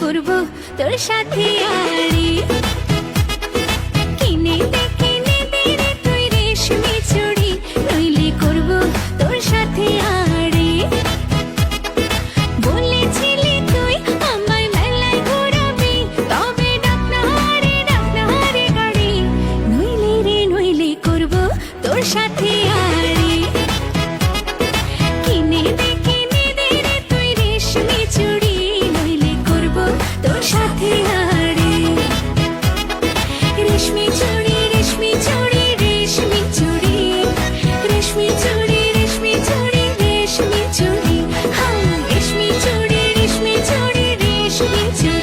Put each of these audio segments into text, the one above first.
করব তোর সাথে আড়ি she needs you.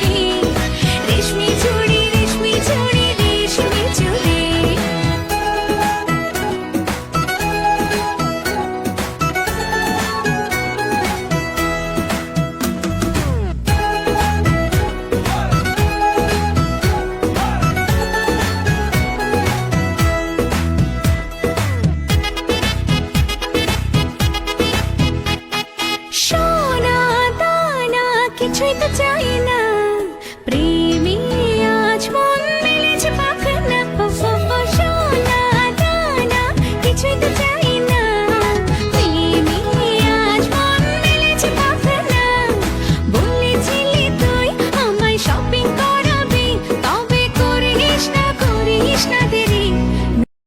ছুঁইতে চাই না। প্রিয়